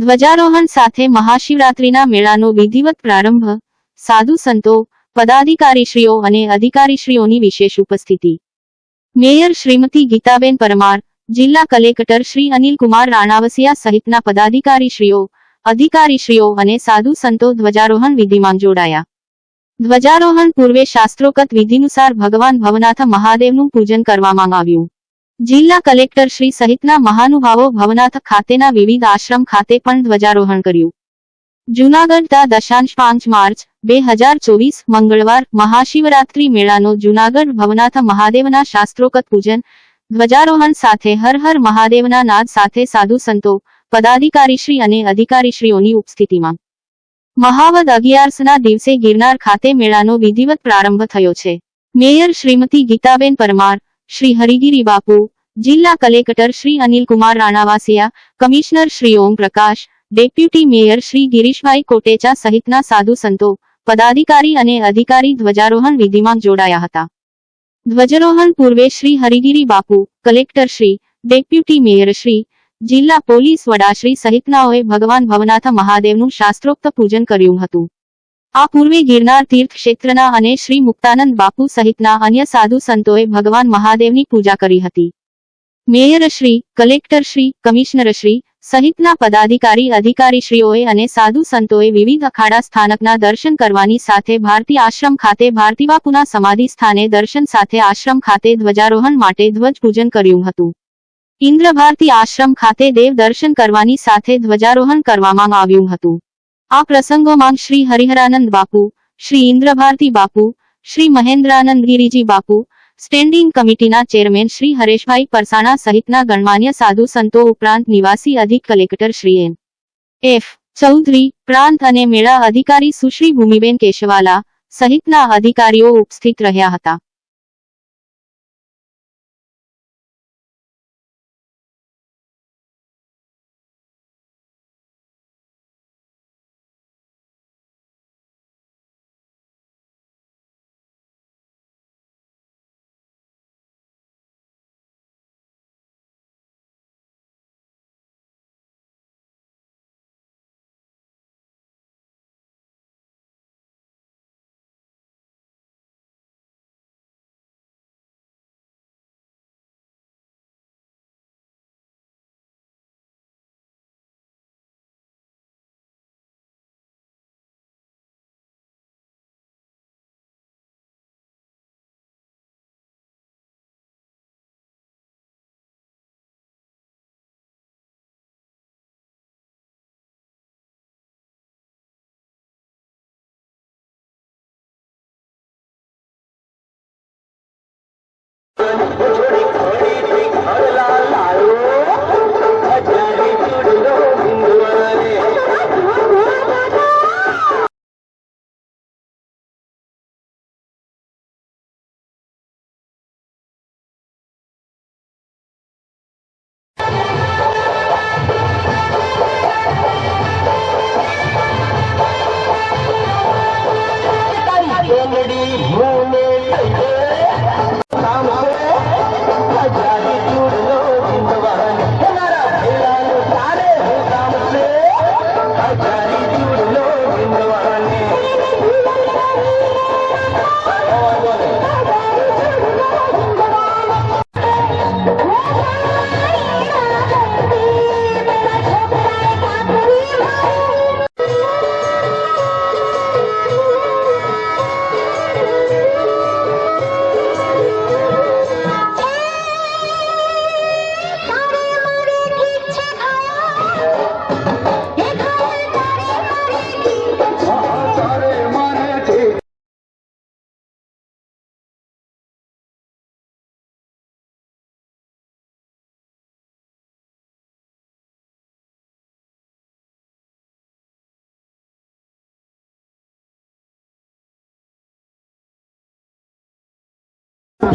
ધ્વજારોહણ સાથે મહાશિવરાત્રિના મેળાનો વિધિવત પ્રારંભ, સાધુ સંતો, પદાધિકારીશ્રીઓ અને અધિકારીશ્રીઓની વિશેષ ઉપસ્થિતિ. મેયર શ્રીમતી ગીતાબેન પરમાર, જિલ્લા કલેક્ટર શ્રી અનિલકુમાર રાણાવસિયા સહિતના પદાધિકારીશ્રીઓ, અધિકારીશ્રીઓ અને સાધુ સંતો ધ્વજારોહણ વિધિમાં જોડાયા. ધ્વજારોહણ પૂર્વે શાસ્ત્રોકત વિધિનુસાર ભગવાન ભવનાથ મહાદેવનું પૂજન કરવામાં આવ્યું. જિલ્લા કલેક્ટર શ્રી સહિતના મહાનુભાવો ભવનાથ ખાતેના વિવિધ આશ્રમ ખાતે પણ ધ્વજારોહણ કર્યું. જૂનાગઢ દશાંશ પાંચ માર્ચ, બે મંગળવાર મહાશિવરાત્રી મેળાનો જૂનાગઢ ભવનાથ મહાદેવના શાસ્ત્રોક્ત પૂજન, ધ્વજારોહણ સાથે હર હર મહાદેવના નાદ સાથે સાધુ સંતો, પદાધિકારીશ્રી અને અધિકારીશ્રીઓની ઉપસ્થિતિમાં. મહાવદ અગિયારસના દિવસે ગિરનાર ખાતે મેળાનો વિધિવત પ્રારંભ થયો છે. મેયર શ્રીમતી ગીતાબેન પરમાર શ્રી હરિગીરી બાપુ, જિલ્લા collector Shri Anilkumar Ranavasiya, commissioner Shri Om Prakash, deputy mayor Shri Girishbhai Kotecha સહિતના સાધુ સંતો, પદાધિકારી અને અધિકારી ધ્વજારોહણ વિધિમાં જોડાયા હતા. ધ્વજારોહણ પૂર્વે Shri Harigiri Bapu, collector Shri, deputy mayor Shri, જિલ્લા પોલીસ વડાશ્રી સહિતનાઓએ ભગવાન ભવનાથ મહાદેવનું શાસ્ત્રોક્ત પૂજન કર્યું હતું. આ પૂર્વે ગિરનાર તીર્થ ક્ષેત્રના અને શ્રી મુક્તાનંદ બાપુ સહિતના અન્ય સાધુ સંતોએ ભગવાન મહાદેવની પૂજા કરી હતી. Mayor Shri, collector Shri, commissioner Shri સહિતના પદાધિકારી, અધિકારીશ્રીઓએ અને સાધુ સંતોએ વિવિધ અખાડા સ્થાનકના દર્શન કરવાની સાથે ભારતી આશ્રમ ખાતે ભારતીબાપુના સમાધિ સ્થાને દર્શન સાથે આશ્રમ ખાતે ધ્વજારોહણ માટે ધ્વજ પૂજન કર્યું હતું. ઇન્દ્રભારતી આશ્રમ ખાતે દેવ દર્શન કરવાની સાથે ધ્વજારોહણ કરવામાં આવ્યું હતું. આ પ્રસંગોમાં શ્રી હરિહરાનંદ બાપુ, શ્રી ઇન્દ્રભારતી બાપુ, શ્રી મહેન્દ્રાનંદ ગિરિજી બાપુ, સ્ટેન્ડિંગ કમિટીના ચેરમેન શ્રી હરેશભાઈ પરસાણા સહિતના ગણમાન્ય સાધુ સંતો ઉપરાંત નિવાસી અધિક collector Shri N. F. Chaudhary, પ્રાંત અને મેળા અધિકારી સુશ્રી ભૂમિબેન કેશવાલા સહિતના અધિકારીઓ ઉપસ્થિત રહ્યા હતા.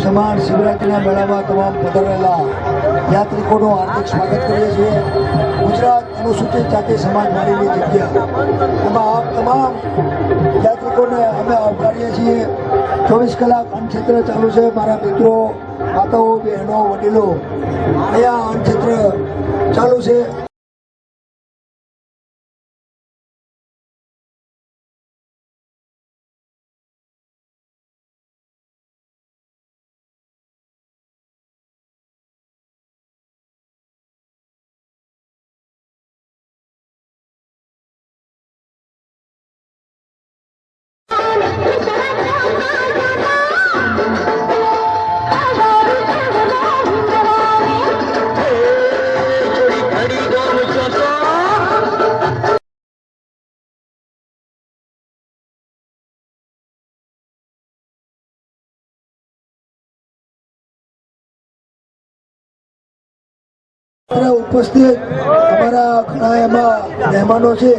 સમાન શિવરાત્રિના મેળામાં તમામ પધારેલા યાત્રિકોનું હાર્દિક સ્વાગત કરીએ છીએ. ગુજરાત અનુસૂચિત જાતિ સમાજ મારીની જગ્યા. એમાં આપ તમામ યાત્રિકોને અમે આવકારીએ છીએ. ચોવીસ કલાક અન્નક્ષેત્ર ચાલુ છે. મારા મિત્રો, માતાઓ, બહેનો, વડીલો, અહીંયા અન્નક્ષેત્ર ચાલુ છે. ઉપસ્થિત, અમારા ઘણા એમાં મહેમાનો છે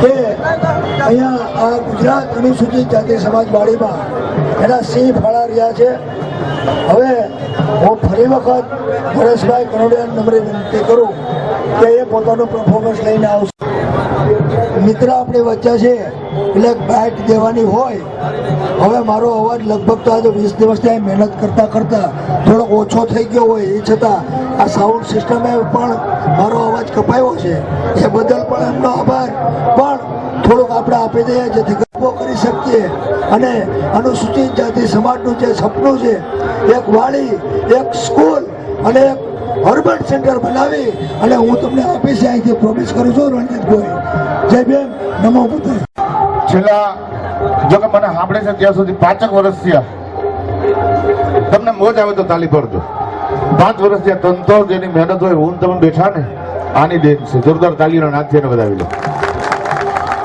કે અહીંયા આ ગુજરાત અનુસૂચિત જાતિ સમાજ વાડીમાં એના સિંહ ફાળા રહ્યા છે. હવે હું ફરી વખત પરેશભાઈ કરોડિયા નંબરે વિનંતી કરું કે એ પોતાનું પરફોર્મન્સ લઈને આવશે. મિત્ર આપણી વચ્ચે છે, એટલે બાઇટ દેવાની હોય. હવે મારો અવાજ લગભગ તો આજે વીસ દિવસથી ત્યાં મહેનત કરતા કરતા થોડોક ઓછો થઈ ગયો હોય, એ છતાં આ સાઉન્ડ સિસ્ટમે પણ મારો અવાજ કપાયો છે. એ બદલ પણ એમનો આભાર. પણ થોડુંક આપણે આપી દઈએ, જેથી ગરબો કરી શકીએ. અને અનુસૂચિત જાતિ સમાજનું જે સપનું છે, એક વાડી એક સ્કૂલ અને એક અર્બન સેન્ટર બનાવી અને હું તમને આપીશ અહીંથી પ્રોમિસ કરું છું રણજીતભાઈ જય બેન નમો બુદ્ધ છેલ્લા, જો કે મને સાંભળે છે ત્યાં સુધી પાંચક વર્ષ થયા. તમને મોજ આવે તો તાલી પડજો પાંચ વર્ષ થયા, તંતો જેની મહેનત હોય, હું તમે બેઠા ને, આની દેન છે. જોરદાર તાલીનો નાથથી એને વધાવી લો.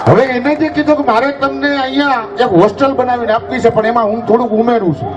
હવે એને જે કીધું કે મારે તમને અહીંયા એક હોસ્ટેલ બનાવીને આપવી છે, પણ એમાં હું થોડુંક ઉમેરું છું.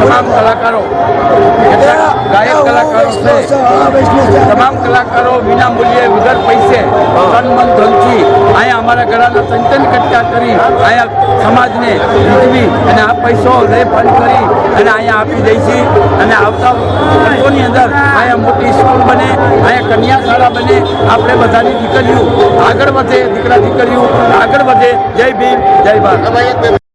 તમામ કલાકારો ગાયક કલાકારો છે. તમામ કલાકારો વિના મૂલ્યે વગર પૈસે તન મન, ધનથી અહીંયા અમારા ગળાના ચંચન કટકા કરી અહીંયા સમાજને જીતવી અને આ પૈસો લે ફંડ કરી અને અહીંયા આપી દઈશી અને આવતા વર્ષોની અંદર અહીંયા મોટી સ્કૂલ બને, અહીંયા કન્યા શાળા બને. આપણે બધાની દીકરીઓ આગળ વધે, દીકરા દીકરીઓ આગળ વધે. જય ભીમ, જય ભારત.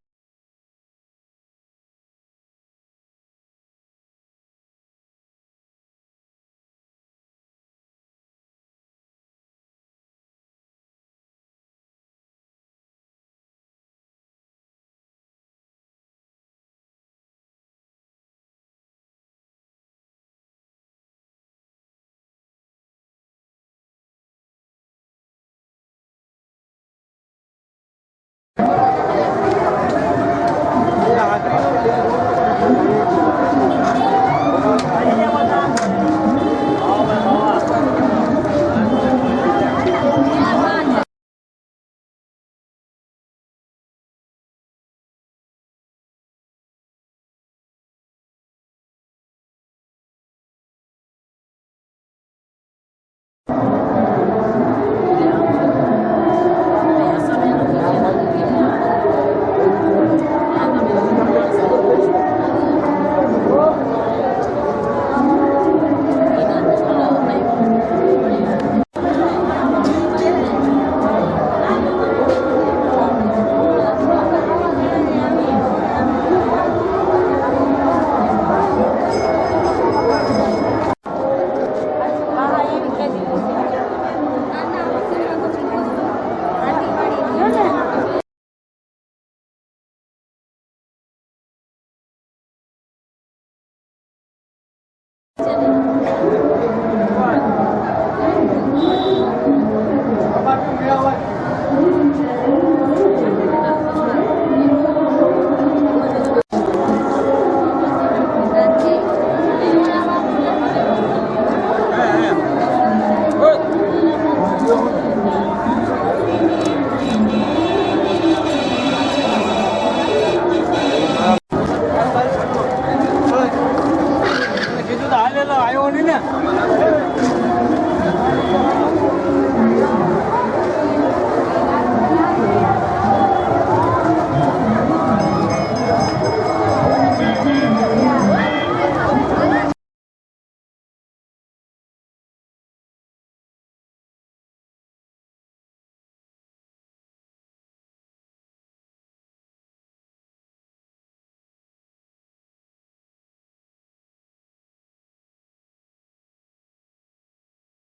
على عيوننا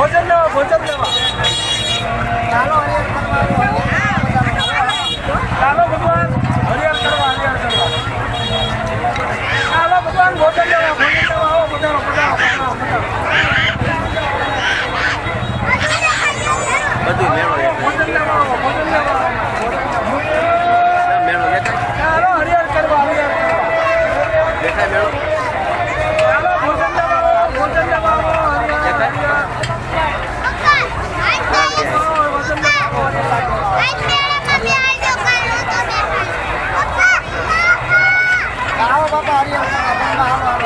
ભોજન લેવા ભોજન લેવા. ચાલો ભગવાન હરિહર કરવા હરિહર કરવા ચાલો ભગવાન ભોજન લેવા ભોજન લેવા આવો પધારો પધારો પધારો પધારો ભોજન લેવા આવો ભોજન લેવા આવો ચાલો હરિહર કરવા હરિહર કરવા ચાલો ભોજન લેવા આવો ભોજન લેવા આવો હરિહર હરિહર ચાલો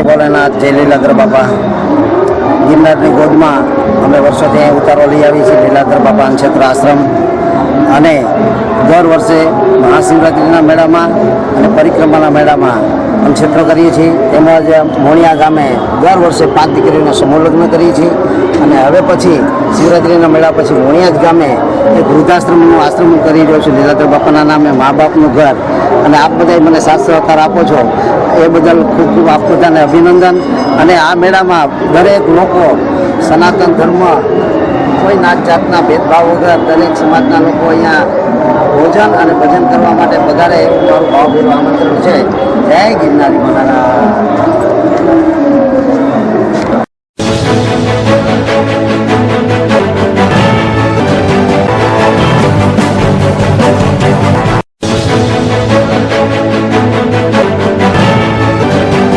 જય ભોલેનાથ, જય લીલાધર બાપા. ગિરનારની ગોદમાં અમે વર્ષોથી અહીં ઉતારો લઈ આવી છીએ, લીલાધર બાપા અનક્ષેત્ર આશ્રમ. અને દર વર્ષે મહાશિવરાત્રિના મેળામાં અને પરિક્રમાના મેળામાં અનક્ષેત્ર કરીએ છીએ. તેમજ મોણિયા ગામે દર વર્ષે પાંચ દીકરીઓના સમૂહ લગ્ન કરીએ છીએ. અને હવે પછી શિવરાત્રિના મેળા પછી મોણિયા ગામે એક વૃદ્ધાશ્રમનું આશ્રમ કરી રહ્યો છું. લીલાધર બાપાના નામે મા બાપનું ઘર. અને આપ બધાએ મને સાથ સહકાર આપો છો. એ બદલ ખૂબ ખૂબ આપ બધાને અભિનંદન. અને આ મેળામાં દરેક લોકો, સનાતન ધર્મ, કોઈ નાત જાતના ભેદભાવ વગર દરેક સમાજના લોકો અહીંયા ભોજન અને ભજન કરવા માટે વધારે એવું મારું ભાવભીરું આમંત્રણ છે. જય ગિરનારી મહારાજ.